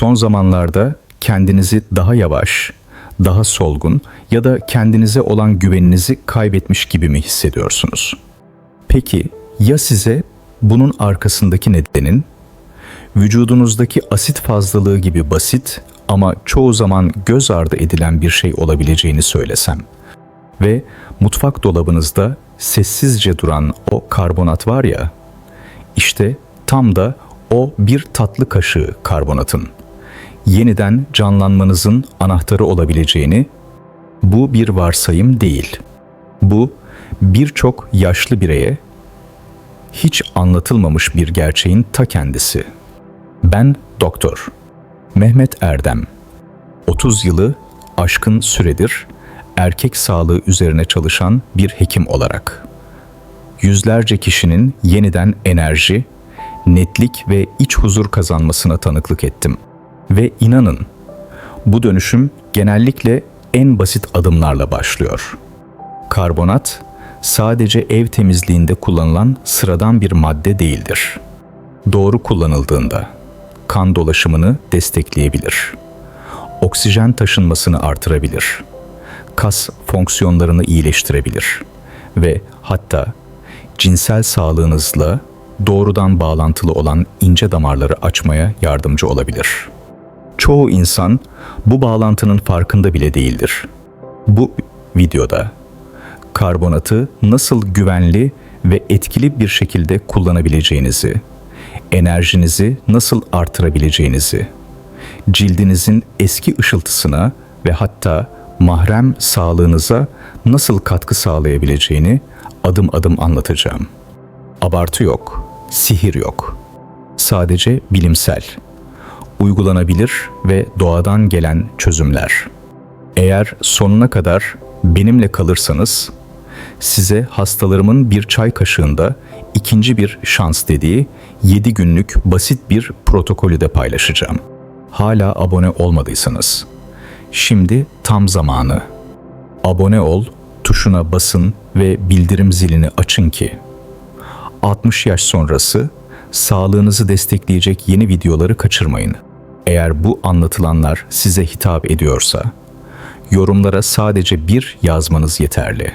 Son zamanlarda kendinizi daha yavaş, daha solgun ya da kendinize olan güveninizi kaybetmiş gibi mi hissediyorsunuz? Peki ya size bunun arkasındaki nedenin vücudunuzdaki asit fazlalığı gibi basit ama çoğu zaman göz ardı edilen bir şey olabileceğini söylesem ve mutfak dolabınızda sessizce duran o karbonat var ya, işte tam da o bir tatlı kaşığı karbonatın yeniden canlanmanızın anahtarı olabileceğini bu bir varsayım değil. Bu birçok yaşlı bireye hiç anlatılmamış bir gerçeğin ta kendisi. Ben doktor Mehmet Erdem. 30 yılı aşkın süredir erkek sağlığı üzerine çalışan bir hekim olarak yüzlerce kişinin yeniden enerji, netlik ve iç huzur kazanmasına tanıklık ettim. Ve inanın, bu dönüşüm genellikle en basit adımlarla başlıyor. Karbonat sadece ev temizliğinde kullanılan sıradan bir madde değildir. Doğru kullanıldığında kan dolaşımını destekleyebilir. Oksijen taşınmasını artırabilir. Kas fonksiyonlarını iyileştirebilir ve hatta cinsel sağlığınızla doğrudan bağlantılı olan ince damarları açmaya yardımcı olabilir. Çoğu insan bu bağlantının farkında bile değildir. Bu videoda karbonatı nasıl güvenli ve etkili bir şekilde kullanabileceğinizi, enerjinizi nasıl artırabileceğinizi, cildinizin eski ışıltısına ve hatta mahrem sağlığınıza nasıl katkı sağlayabileceğini adım adım anlatacağım. Abartı yok, sihir yok. Sadece bilimsel, uygulanabilir ve doğadan gelen çözümler. Eğer sonuna kadar benimle kalırsanız size hastalarımın bir çay kaşığında ikinci bir şans dediği 7 günlük basit bir protokolü de paylaşacağım. Hala abone olmadıysanız şimdi tam zamanı. Abone ol, tuşuna basın ve bildirim zilini açın ki 60 yaş sonrası sağlığınızı destekleyecek yeni videoları kaçırmayın. Eğer bu anlatılanlar size hitap ediyorsa yorumlara sadece bir yazmanız yeterli.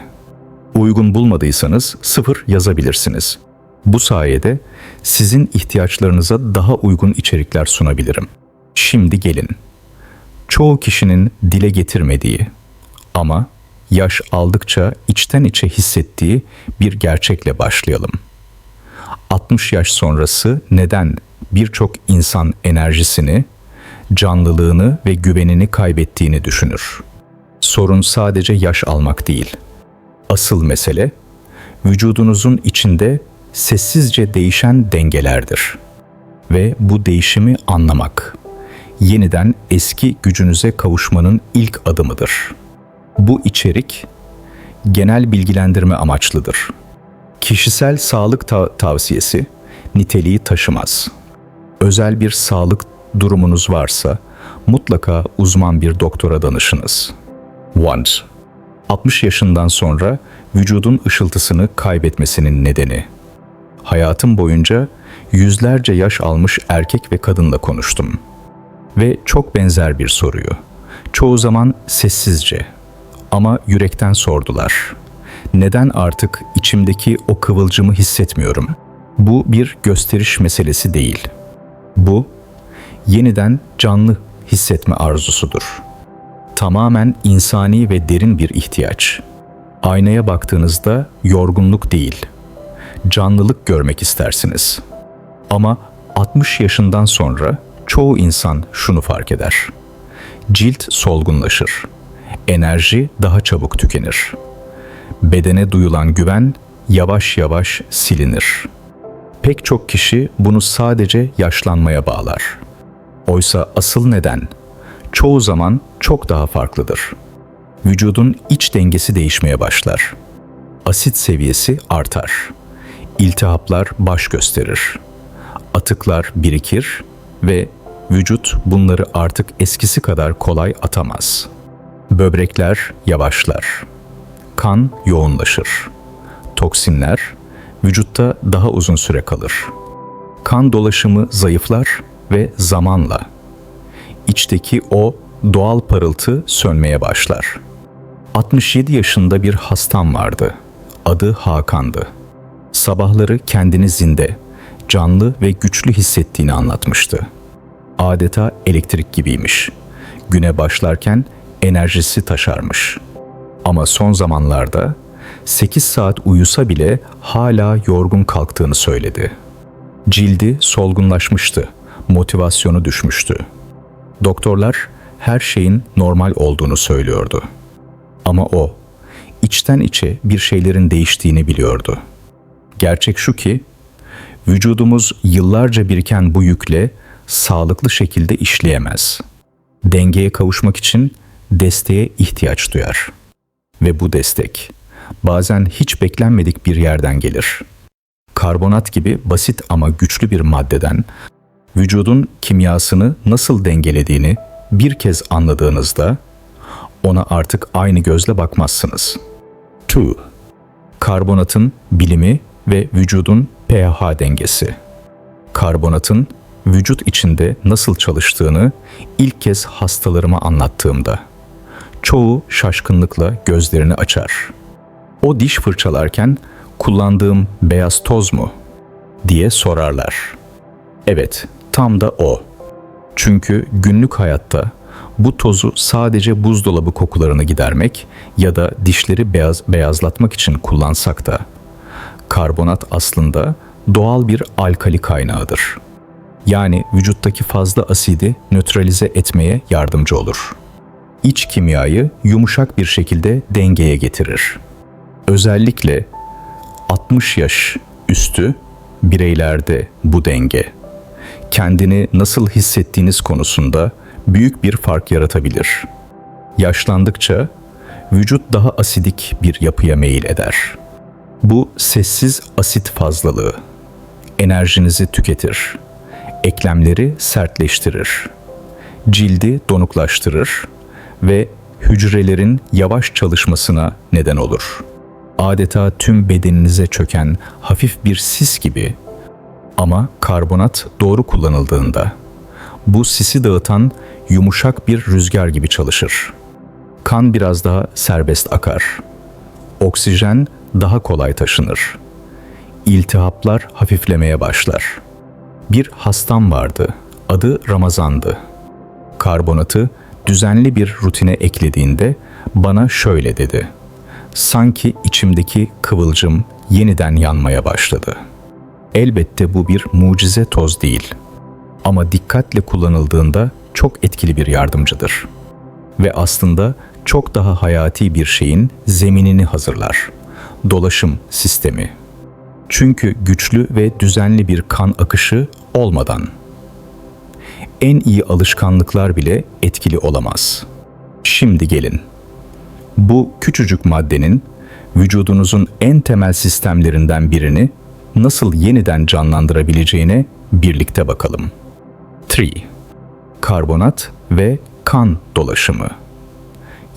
Uygun bulmadıysanız sıfır yazabilirsiniz. Bu sayede sizin ihtiyaçlarınıza daha uygun içerikler sunabilirim. Şimdi gelin. Çoğu kişinin dile getirmediği ama yaş aldıkça içten içe hissettiği bir gerçekle başlayalım. 60 yaş sonrası neden birçok insan enerjisini, canlılığını ve güvenini kaybettiğini düşünür. Sorun sadece yaş almak değil. Asıl mesele vücudunuzun içinde sessizce değişen dengelerdir. Ve bu değişimi anlamak yeniden eski gücünüze kavuşmanın ilk adımıdır. Bu içerik genel bilgilendirme amaçlıdır. Kişisel sağlık ta- tavsiyesi niteliği taşımaz. Özel bir sağlık durumunuz varsa mutlaka uzman bir doktora danışınız. Once 60 yaşından sonra vücudun ışıltısını kaybetmesinin nedeni. Hayatım boyunca yüzlerce yaş almış erkek ve kadınla konuştum. Ve çok benzer bir soruyu. Çoğu zaman sessizce ama yürekten sordular. Neden artık içimdeki o kıvılcımı hissetmiyorum? Bu bir gösteriş meselesi değil. Bu yeniden canlı hissetme arzusudur. Tamamen insani ve derin bir ihtiyaç. Aynaya baktığınızda yorgunluk değil, canlılık görmek istersiniz. Ama 60 yaşından sonra çoğu insan şunu fark eder. Cilt solgunlaşır. Enerji daha çabuk tükenir. Bedene duyulan güven yavaş yavaş silinir. Pek çok kişi bunu sadece yaşlanmaya bağlar. Oysa asıl neden çoğu zaman çok daha farklıdır. Vücudun iç dengesi değişmeye başlar. Asit seviyesi artar. İltihaplar baş gösterir. Atıklar birikir ve vücut bunları artık eskisi kadar kolay atamaz. Böbrekler yavaşlar. Kan yoğunlaşır. Toksinler vücutta daha uzun süre kalır. Kan dolaşımı zayıflar ve zamanla içteki o doğal parıltı sönmeye başlar. 67 yaşında bir hastam vardı. Adı Hakan'dı. Sabahları kendini zinde, canlı ve güçlü hissettiğini anlatmıştı. Adeta elektrik gibiymiş. Güne başlarken enerjisi taşarmış. Ama son zamanlarda 8 saat uyusa bile hala yorgun kalktığını söyledi. Cildi solgunlaşmıştı, motivasyonu düşmüştü. Doktorlar her şeyin normal olduğunu söylüyordu. Ama o içten içe bir şeylerin değiştiğini biliyordu. Gerçek şu ki vücudumuz yıllarca biriken bu yükle sağlıklı şekilde işleyemez. Dengeye kavuşmak için desteğe ihtiyaç duyar. Ve bu destek bazen hiç beklenmedik bir yerden gelir. Karbonat gibi basit ama güçlü bir maddeden vücudun kimyasını nasıl dengelediğini bir kez anladığınızda ona artık aynı gözle bakmazsınız. 2. Karbonatın bilimi ve vücudun pH dengesi. Karbonatın vücut içinde nasıl çalıştığını ilk kez hastalarıma anlattığımda çoğu şaşkınlıkla gözlerini açar. O diş fırçalarken kullandığım beyaz toz mu diye sorarlar. Evet, tam da o. Çünkü günlük hayatta bu tozu sadece buzdolabı kokularını gidermek ya da dişleri beyaz beyazlatmak için kullansak da karbonat aslında doğal bir alkali kaynağıdır. Yani vücuttaki fazla asidi nötralize etmeye yardımcı olur. İç kimyayı yumuşak bir şekilde dengeye getirir. Özellikle 60 yaş üstü bireylerde bu denge kendini nasıl hissettiğiniz konusunda büyük bir fark yaratabilir. Yaşlandıkça vücut daha asidik bir yapıya meyil eder. Bu sessiz asit fazlalığı enerjinizi tüketir. Eklemleri sertleştirir. Cildi donuklaştırır ve hücrelerin yavaş çalışmasına neden olur. Adeta tüm bedeninize çöken hafif bir sis gibi ama karbonat doğru kullanıldığında bu sisi dağıtan yumuşak bir rüzgar gibi çalışır. Kan biraz daha serbest akar. Oksijen daha kolay taşınır. İltihaplar hafiflemeye başlar. Bir hastam vardı. Adı Ramazan'dı. Karbonatı düzenli bir rutine eklediğinde bana şöyle dedi. Sanki içimdeki kıvılcım yeniden yanmaya başladı. Elbette bu bir mucize toz değil. Ama dikkatle kullanıldığında çok etkili bir yardımcıdır. Ve aslında çok daha hayati bir şeyin zeminini hazırlar. Dolaşım sistemi. Çünkü güçlü ve düzenli bir kan akışı olmadan en iyi alışkanlıklar bile etkili olamaz. Şimdi gelin. Bu küçücük maddenin vücudunuzun en temel sistemlerinden birini nasıl yeniden canlandırabileceğine birlikte bakalım. 3. Karbonat ve kan dolaşımı.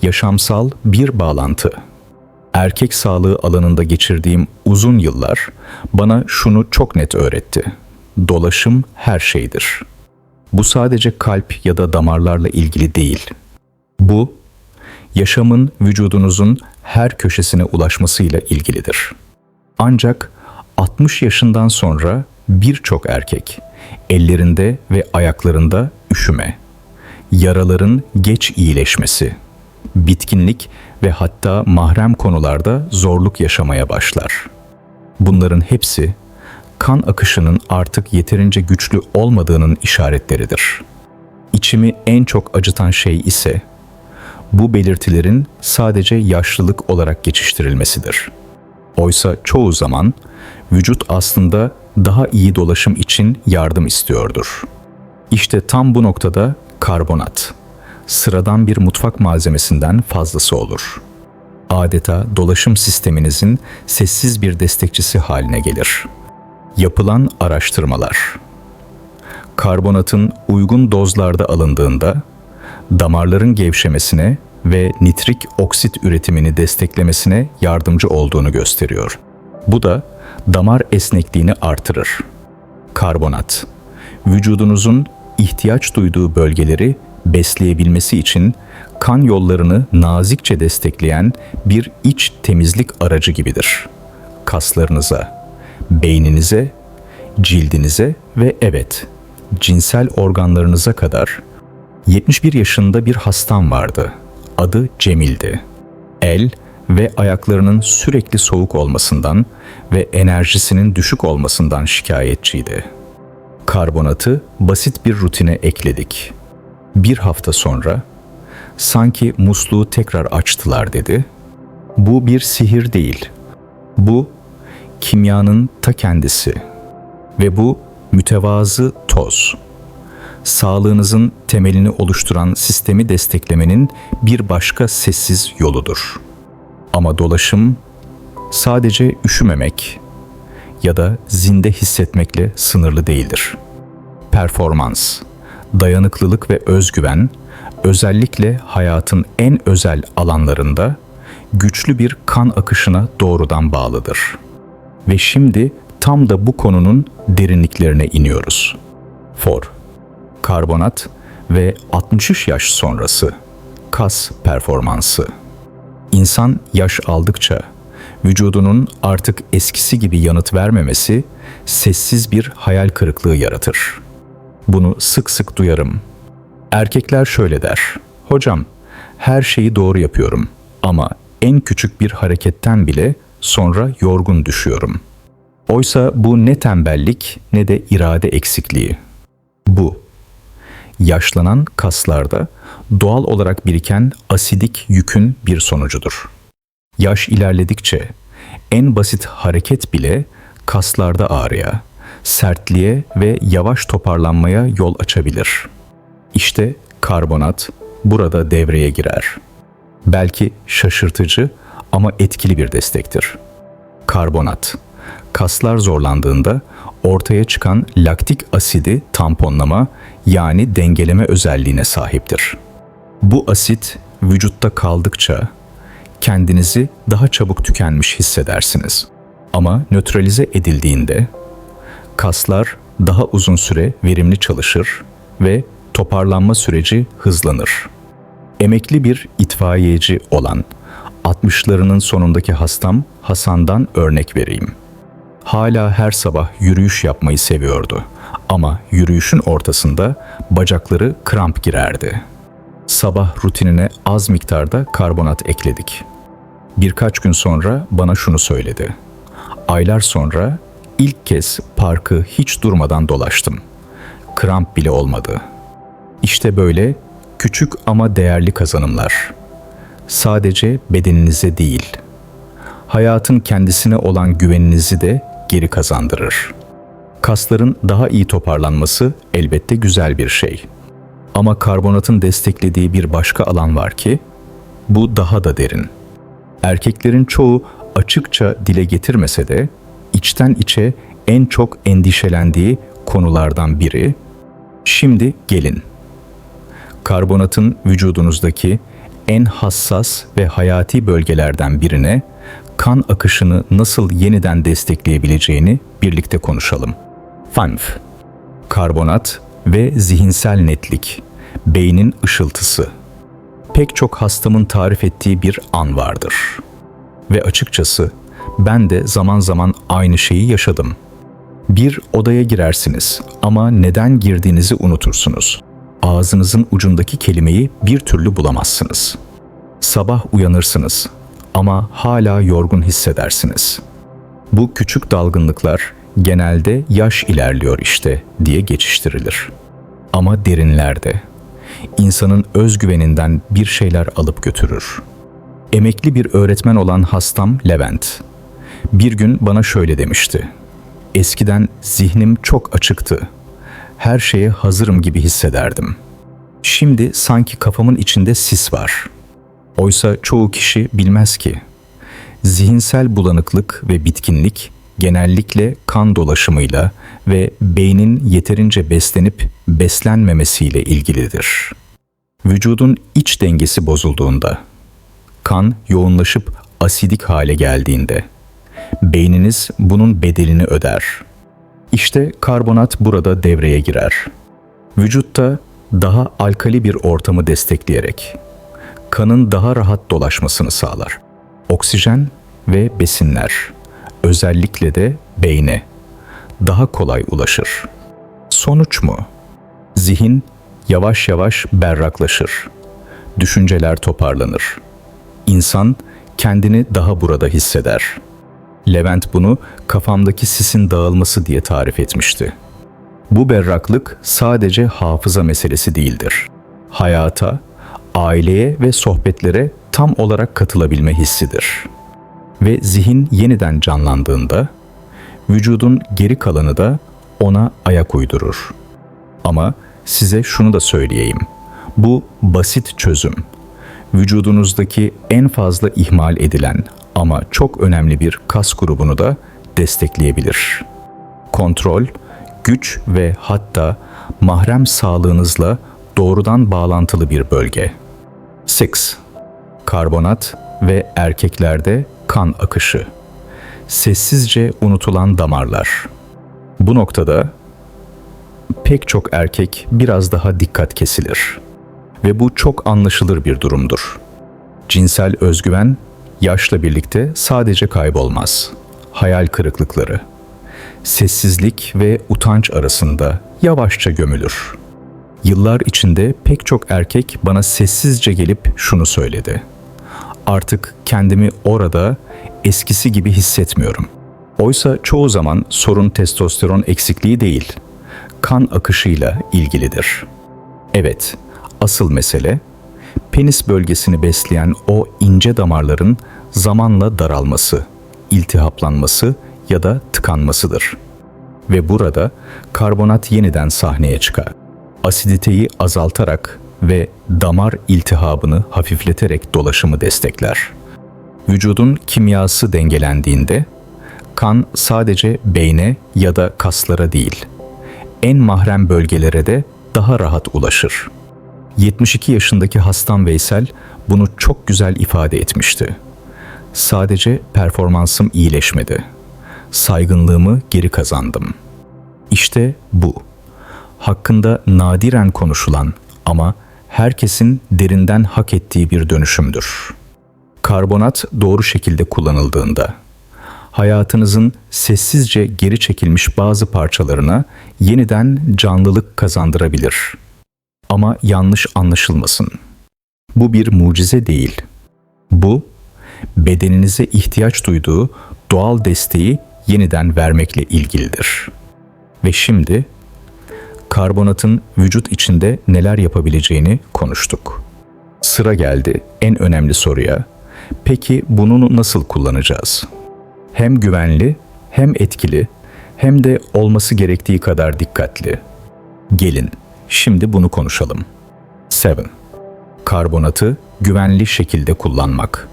Yaşamsal bir bağlantı. Erkek sağlığı alanında geçirdiğim uzun yıllar bana şunu çok net öğretti. Dolaşım her şeydir. Bu sadece kalp ya da damarlarla ilgili değil. Bu yaşamın vücudunuzun her köşesine ulaşmasıyla ilgilidir. Ancak 60 yaşından sonra birçok erkek ellerinde ve ayaklarında üşüme, yaraların geç iyileşmesi, bitkinlik ve hatta mahrem konularda zorluk yaşamaya başlar. Bunların hepsi kan akışının artık yeterince güçlü olmadığının işaretleridir. İçimi en çok acıtan şey ise bu belirtilerin sadece yaşlılık olarak geçiştirilmesidir. Oysa çoğu zaman vücut aslında daha iyi dolaşım için yardım istiyordur. İşte tam bu noktada karbonat sıradan bir mutfak malzemesinden fazlası olur. Adeta dolaşım sisteminizin sessiz bir destekçisi haline gelir. Yapılan araştırmalar Karbonatın uygun dozlarda alındığında damarların gevşemesine ve nitrik oksit üretimini desteklemesine yardımcı olduğunu gösteriyor. Bu da damar esnekliğini artırır. Karbonat, vücudunuzun ihtiyaç duyduğu bölgeleri besleyebilmesi için kan yollarını nazikçe destekleyen bir iç temizlik aracı gibidir. Kaslarınıza, beyninize, cildinize ve evet, cinsel organlarınıza kadar 71 yaşında bir hastam vardı. Adı Cemil'di. El ve ayaklarının sürekli soğuk olmasından ve enerjisinin düşük olmasından şikayetçiydi. Karbonatı basit bir rutine ekledik. Bir hafta sonra sanki musluğu tekrar açtılar dedi. Bu bir sihir değil. Bu kimyanın ta kendisi ve bu mütevazı toz. Sağlığınızın temelini oluşturan sistemi desteklemenin bir başka sessiz yoludur. Ama dolaşım sadece üşümemek ya da zinde hissetmekle sınırlı değildir. Performans, dayanıklılık ve özgüven özellikle hayatın en özel alanlarında güçlü bir kan akışına doğrudan bağlıdır. Ve şimdi tam da bu konunun derinliklerine iniyoruz. For, karbonat ve 63 yaş sonrası kas performansı. İnsan yaş aldıkça vücudunun artık eskisi gibi yanıt vermemesi sessiz bir hayal kırıklığı yaratır. Bunu sık sık duyarım. Erkekler şöyle der. Hocam, her şeyi doğru yapıyorum ama en küçük bir hareketten bile sonra yorgun düşüyorum. Oysa bu ne tembellik ne de irade eksikliği. Bu yaşlanan kaslarda doğal olarak biriken asidik yükün bir sonucudur. Yaş ilerledikçe en basit hareket bile kaslarda ağrıya, sertliğe ve yavaş toparlanmaya yol açabilir. İşte karbonat burada devreye girer. Belki şaşırtıcı ama etkili bir destektir. Karbonat kaslar zorlandığında ortaya çıkan laktik asidi tamponlama yani dengeleme özelliğine sahiptir. Bu asit vücutta kaldıkça kendinizi daha çabuk tükenmiş hissedersiniz. Ama nötralize edildiğinde kaslar daha uzun süre verimli çalışır ve toparlanma süreci hızlanır. Emekli bir itfaiyeci olan 60'larının sonundaki hastam Hasan'dan örnek vereyim. Hala her sabah yürüyüş yapmayı seviyordu ama yürüyüşün ortasında bacakları kramp girerdi. Sabah rutinine az miktarda karbonat ekledik. Birkaç gün sonra bana şunu söyledi. Aylar sonra ilk kez parkı hiç durmadan dolaştım. Kramp bile olmadı. İşte böyle küçük ama değerli kazanımlar. Sadece bedeninize değil, hayatın kendisine olan güveninizi de geri kazandırır. Kasların daha iyi toparlanması elbette güzel bir şey. Ama karbonatın desteklediği bir başka alan var ki bu daha da derin. Erkeklerin çoğu açıkça dile getirmese de içten içe en çok endişelendiği konulardan biri şimdi gelin. Karbonatın vücudunuzdaki en hassas ve hayati bölgelerden birine kan akışını nasıl yeniden destekleyebileceğini birlikte konuşalım. FANF Karbonat ve zihinsel netlik, beynin ışıltısı. Pek çok hastamın tarif ettiği bir an vardır. Ve açıkçası ben de zaman zaman aynı şeyi yaşadım. Bir odaya girersiniz ama neden girdiğinizi unutursunuz. Ağzınızın ucundaki kelimeyi bir türlü bulamazsınız. Sabah uyanırsınız ama hala yorgun hissedersiniz. Bu küçük dalgınlıklar genelde yaş ilerliyor işte diye geçiştirilir. Ama derinlerde insanın özgüveninden bir şeyler alıp götürür. Emekli bir öğretmen olan hastam Levent bir gün bana şöyle demişti. Eskiden zihnim çok açıktı. Her şeye hazırım gibi hissederdim. Şimdi sanki kafamın içinde sis var. Oysa çoğu kişi bilmez ki. Zihinsel bulanıklık ve bitkinlik genellikle kan dolaşımıyla ve beynin yeterince beslenip beslenmemesiyle ilgilidir. Vücudun iç dengesi bozulduğunda, kan yoğunlaşıp asidik hale geldiğinde, beyniniz bunun bedelini öder. İşte karbonat burada devreye girer. Vücutta daha alkali bir ortamı destekleyerek kanın daha rahat dolaşmasını sağlar. Oksijen ve besinler özellikle de beyne daha kolay ulaşır. Sonuç mu? Zihin yavaş yavaş berraklaşır. Düşünceler toparlanır. İnsan kendini daha burada hisseder. Levent bunu kafamdaki sisin dağılması diye tarif etmişti. Bu berraklık sadece hafıza meselesi değildir. Hayata, aileye ve sohbetlere tam olarak katılabilme hissidir. Ve zihin yeniden canlandığında vücudun geri kalanı da ona ayak uydurur. Ama size şunu da söyleyeyim. Bu basit çözüm. Vücudunuzdaki en fazla ihmal edilen ama çok önemli bir kas grubunu da destekleyebilir. Kontrol, güç ve hatta mahrem sağlığınızla doğrudan bağlantılı bir bölge. 6. Karbonat ve erkeklerde kan akışı. Sessizce unutulan damarlar. Bu noktada pek çok erkek biraz daha dikkat kesilir. Ve bu çok anlaşılır bir durumdur. Cinsel özgüven yaşla birlikte sadece kaybolmaz. Hayal kırıklıkları, sessizlik ve utanç arasında yavaşça gömülür. Yıllar içinde pek çok erkek bana sessizce gelip şunu söyledi. Artık kendimi orada eskisi gibi hissetmiyorum. Oysa çoğu zaman sorun testosteron eksikliği değil, kan akışıyla ilgilidir. Evet, asıl mesele penis bölgesini besleyen o ince damarların zamanla daralması, iltihaplanması ya da tıkanmasıdır. Ve burada karbonat yeniden sahneye çıkar. Asiditeyi azaltarak ve damar iltihabını hafifleterek dolaşımı destekler. Vücudun kimyası dengelendiğinde kan sadece beyne ya da kaslara değil, en mahrem bölgelere de daha rahat ulaşır. 72 yaşındaki hastam Veysel bunu çok güzel ifade etmişti. Sadece performansım iyileşmedi. Saygınlığımı geri kazandım. İşte bu. Hakkında nadiren konuşulan ama herkesin derinden hak ettiği bir dönüşümdür. Karbonat doğru şekilde kullanıldığında hayatınızın sessizce geri çekilmiş bazı parçalarına yeniden canlılık kazandırabilir. Ama yanlış anlaşılmasın. Bu bir mucize değil. Bu bedeninize ihtiyaç duyduğu doğal desteği yeniden vermekle ilgilidir. Ve şimdi karbonatın vücut içinde neler yapabileceğini konuştuk. Sıra geldi en önemli soruya. Peki bunu nasıl kullanacağız? Hem güvenli, hem etkili, hem de olması gerektiği kadar dikkatli. Gelin, şimdi bunu konuşalım. 7. Karbonatı güvenli şekilde kullanmak.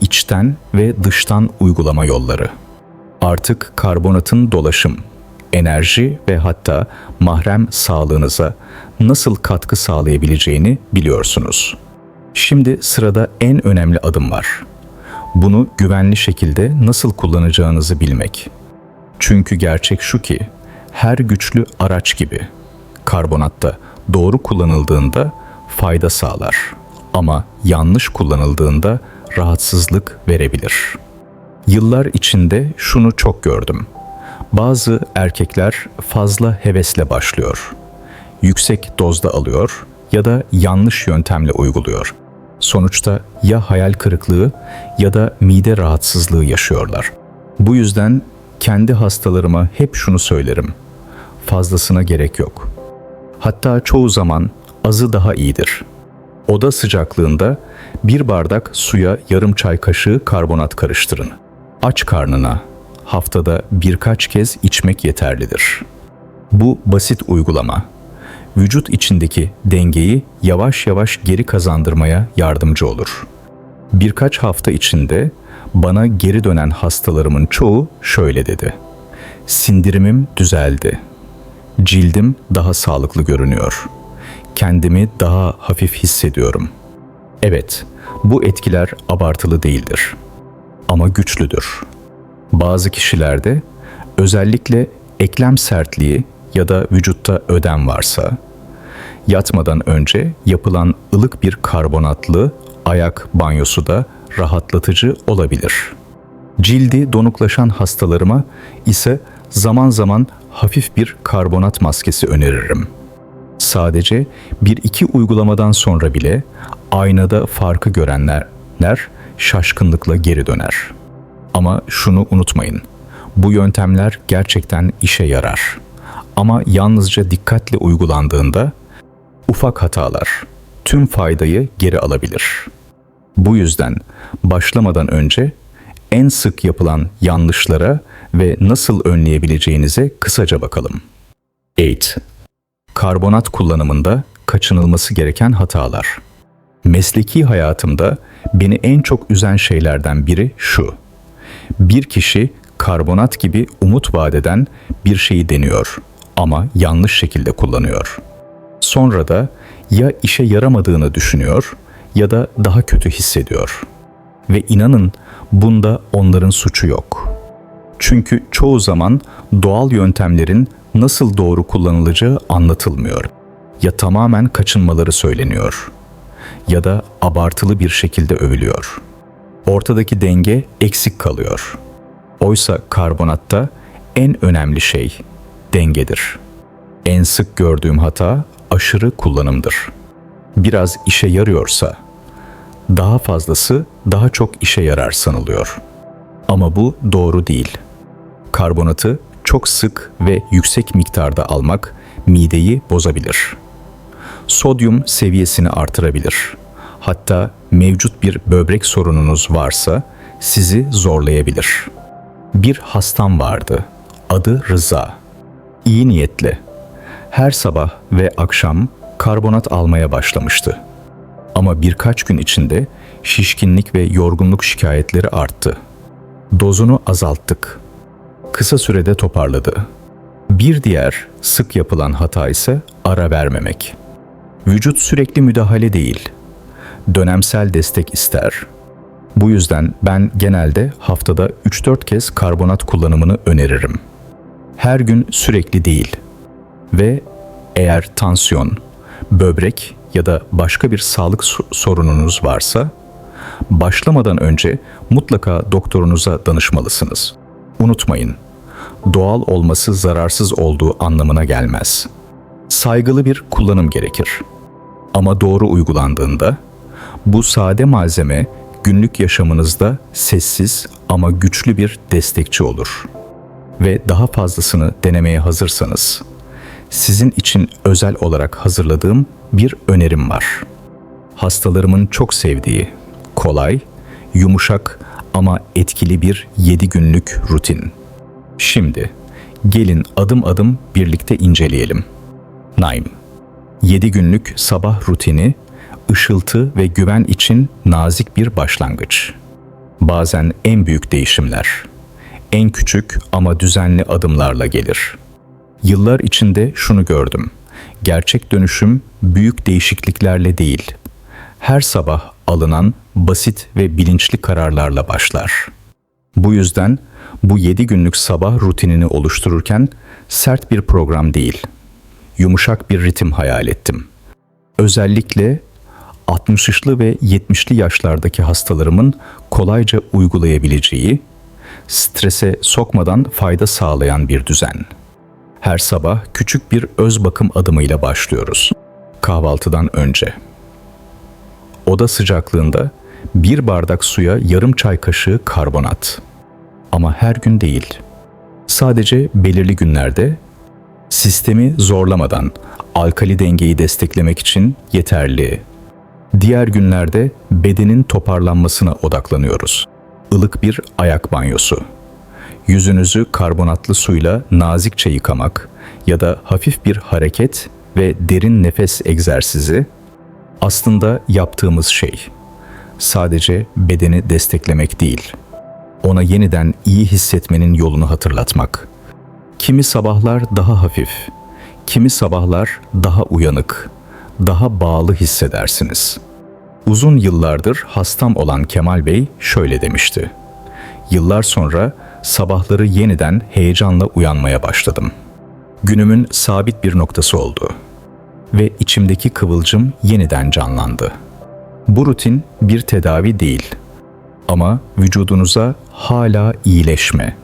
İçten ve dıştan uygulama yolları. Artık karbonatın dolaşım, enerji ve hatta mahrem sağlığınıza nasıl katkı sağlayabileceğini biliyorsunuz. Şimdi sırada en önemli adım var. Bunu güvenli şekilde nasıl kullanacağınızı bilmek. Çünkü gerçek şu ki her güçlü araç gibi karbonatta doğru kullanıldığında fayda sağlar ama yanlış kullanıldığında rahatsızlık verebilir. Yıllar içinde şunu çok gördüm. Bazı erkekler fazla hevesle başlıyor. Yüksek dozda alıyor ya da yanlış yöntemle uyguluyor. Sonuçta ya hayal kırıklığı ya da mide rahatsızlığı yaşıyorlar. Bu yüzden kendi hastalarıma hep şunu söylerim. Fazlasına gerek yok. Hatta çoğu zaman azı daha iyidir. Oda sıcaklığında bir bardak suya yarım çay kaşığı karbonat karıştırın. Aç karnına haftada birkaç kez içmek yeterlidir. Bu basit uygulama vücut içindeki dengeyi yavaş yavaş geri kazandırmaya yardımcı olur. Birkaç hafta içinde bana geri dönen hastalarımın çoğu şöyle dedi. Sindirimim düzeldi. Cildim daha sağlıklı görünüyor. Kendimi daha hafif hissediyorum. Evet, bu etkiler abartılı değildir. Ama güçlüdür. Bazı kişilerde özellikle eklem sertliği ya da vücutta ödem varsa Yatmadan önce yapılan ılık bir karbonatlı ayak banyosu da rahatlatıcı olabilir. Cildi donuklaşan hastalarıma ise zaman zaman hafif bir karbonat maskesi öneririm. Sadece bir iki uygulamadan sonra bile aynada farkı görenler şaşkınlıkla geri döner. Ama şunu unutmayın. Bu yöntemler gerçekten işe yarar. Ama yalnızca dikkatle uygulandığında ufak hatalar tüm faydayı geri alabilir. Bu yüzden başlamadan önce en sık yapılan yanlışlara ve nasıl önleyebileceğinize kısaca bakalım. 8. Karbonat kullanımında kaçınılması gereken hatalar. Mesleki hayatımda beni en çok üzen şeylerden biri şu. Bir kişi karbonat gibi umut vadeden bir şeyi deniyor ama yanlış şekilde kullanıyor. Sonra da ya işe yaramadığını düşünüyor ya da daha kötü hissediyor. Ve inanın bunda onların suçu yok. Çünkü çoğu zaman doğal yöntemlerin nasıl doğru kullanılacağı anlatılmıyor. Ya tamamen kaçınmaları söyleniyor ya da abartılı bir şekilde övülüyor. Ortadaki denge eksik kalıyor. Oysa karbonatta en önemli şey dengedir. En sık gördüğüm hata aşırı kullanımdır. Biraz işe yarıyorsa daha fazlası daha çok işe yarar sanılıyor. Ama bu doğru değil. Karbonatı çok sık ve yüksek miktarda almak mideyi bozabilir. Sodyum seviyesini artırabilir. Hatta mevcut bir böbrek sorununuz varsa sizi zorlayabilir. Bir hastam vardı. Adı Rıza. İyi niyetli. Her sabah ve akşam karbonat almaya başlamıştı. Ama birkaç gün içinde şişkinlik ve yorgunluk şikayetleri arttı. Dozunu azalttık. Kısa sürede toparladı. Bir diğer sık yapılan hata ise ara vermemek. Vücut sürekli müdahale değil, dönemsel destek ister. Bu yüzden ben genelde haftada 3-4 kez karbonat kullanımını öneririm. Her gün sürekli değil. Ve eğer tansiyon, böbrek ya da başka bir sağlık sorununuz varsa başlamadan önce mutlaka doktorunuza danışmalısınız. Unutmayın, doğal olması zararsız olduğu anlamına gelmez. Saygılı bir kullanım gerekir. Ama doğru uygulandığında bu sade malzeme günlük yaşamınızda sessiz ama güçlü bir destekçi olur. Ve daha fazlasını denemeye hazırsanız sizin için özel olarak hazırladığım bir önerim var. Hastalarımın çok sevdiği, kolay, yumuşak ama etkili bir 7 günlük rutin. Şimdi gelin adım adım birlikte inceleyelim. Naim 7 günlük sabah rutini ışıltı ve güven için nazik bir başlangıç. Bazen en büyük değişimler, en küçük ama düzenli adımlarla gelir. Yıllar içinde şunu gördüm. Gerçek dönüşüm büyük değişikliklerle değil, her sabah alınan basit ve bilinçli kararlarla başlar. Bu yüzden bu 7 günlük sabah rutinini oluştururken sert bir program değil, yumuşak bir ritim hayal ettim. Özellikle 60'lı ve 70'li yaşlardaki hastalarımın kolayca uygulayabileceği, strese sokmadan fayda sağlayan bir düzen. Her sabah küçük bir öz bakım adımıyla başlıyoruz. Kahvaltıdan önce. Oda sıcaklığında bir bardak suya yarım çay kaşığı karbonat. Ama her gün değil. Sadece belirli günlerde sistemi zorlamadan alkali dengeyi desteklemek için yeterli Diğer günlerde bedenin toparlanmasına odaklanıyoruz. Ilık bir ayak banyosu. Yüzünüzü karbonatlı suyla nazikçe yıkamak ya da hafif bir hareket ve derin nefes egzersizi aslında yaptığımız şey. Sadece bedeni desteklemek değil. Ona yeniden iyi hissetmenin yolunu hatırlatmak. Kimi sabahlar daha hafif, kimi sabahlar daha uyanık, daha bağlı hissedersiniz. Uzun yıllardır hastam olan Kemal Bey şöyle demişti. Yıllar sonra sabahları yeniden heyecanla uyanmaya başladım. Günümün sabit bir noktası oldu. ve içimdeki kıvılcım yeniden canlandı. Bu rutin bir tedavi değil ama vücudunuza hala iyileşme,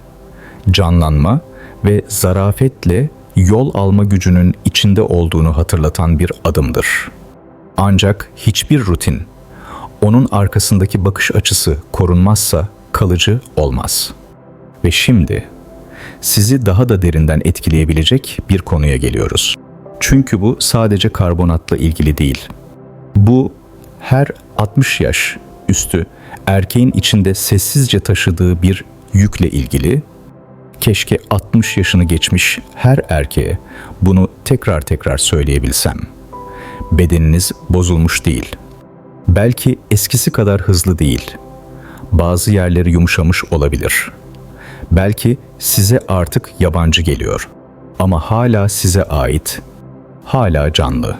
canlanma ve zarafetle yol alma gücünün içinde olduğunu hatırlatan bir adımdır. Ancak hiçbir rutin onun arkasındaki bakış açısı korunmazsa kalıcı olmaz. Ve şimdi sizi daha da derinden etkileyebilecek bir konuya geliyoruz. Çünkü bu sadece karbonatla ilgili değil. Bu her 60 yaş üstü erkeğin içinde sessizce taşıdığı bir yükle ilgili. Keşke 60 yaşını geçmiş her erkeğe bunu tekrar tekrar söyleyebilsem. Bedeniniz bozulmuş değil. Belki eskisi kadar hızlı değil. Bazı yerleri yumuşamış olabilir. Belki size artık yabancı geliyor. Ama hala size ait. Hala canlı.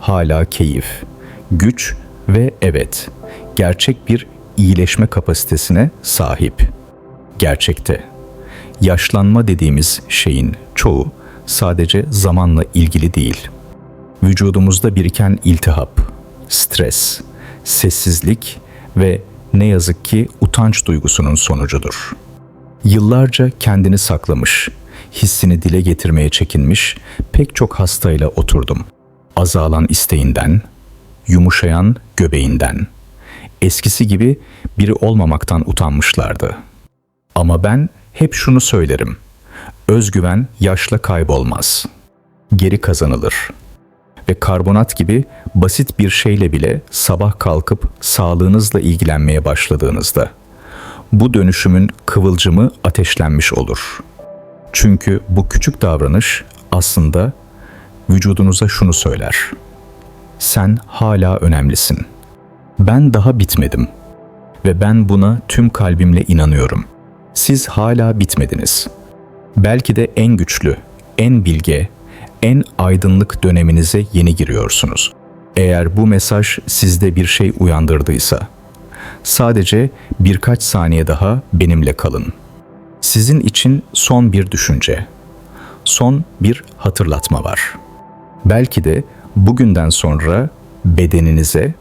Hala keyif, güç ve evet, gerçek bir iyileşme kapasitesine sahip. Gerçekte. Yaşlanma dediğimiz şeyin çoğu sadece zamanla ilgili değil. Vücudumuzda biriken iltihap, stres, sessizlik ve ne yazık ki utanç duygusunun sonucudur. Yıllarca kendini saklamış, hissini dile getirmeye çekinmiş pek çok hastayla oturdum. Azalan isteğinden, yumuşayan göbeğinden, eskisi gibi biri olmamaktan utanmışlardı. Ama ben hep şunu söylerim. Özgüven yaşla kaybolmaz. Geri kazanılır. Ve karbonat gibi basit bir şeyle bile sabah kalkıp sağlığınızla ilgilenmeye başladığınızda bu dönüşümün kıvılcımı ateşlenmiş olur. Çünkü bu küçük davranış aslında vücudunuza şunu söyler. Sen hala önemlisin. Ben daha bitmedim ve ben buna tüm kalbimle inanıyorum. Siz hala bitmediniz. Belki de en güçlü, en bilge, en aydınlık döneminize yeni giriyorsunuz. Eğer bu mesaj sizde bir şey uyandırdıysa, sadece birkaç saniye daha benimle kalın. Sizin için son bir düşünce, son bir hatırlatma var. Belki de bugünden sonra bedeninize,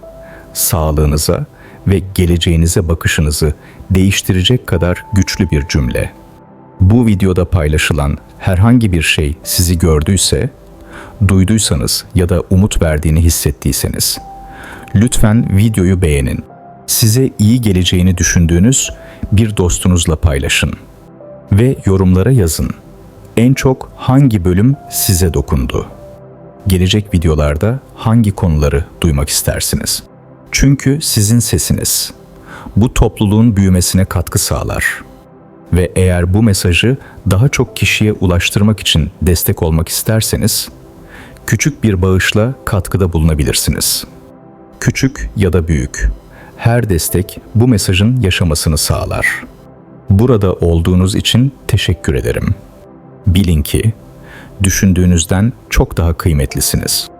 sağlığınıza ve geleceğinize bakışınızı değiştirecek kadar güçlü bir cümle. Bu videoda paylaşılan herhangi bir şey sizi gördüyse, duyduysanız ya da umut verdiğini hissettiyseniz, lütfen videoyu beğenin. Size iyi geleceğini düşündüğünüz bir dostunuzla paylaşın ve yorumlara yazın. En çok hangi bölüm size dokundu? Gelecek videolarda hangi konuları duymak istersiniz? Çünkü sizin sesiniz bu topluluğun büyümesine katkı sağlar. Ve eğer bu mesajı daha çok kişiye ulaştırmak için destek olmak isterseniz, küçük bir bağışla katkıda bulunabilirsiniz. Küçük ya da büyük, her destek bu mesajın yaşamasını sağlar. Burada olduğunuz için teşekkür ederim. Bilin ki düşündüğünüzden çok daha kıymetlisiniz.''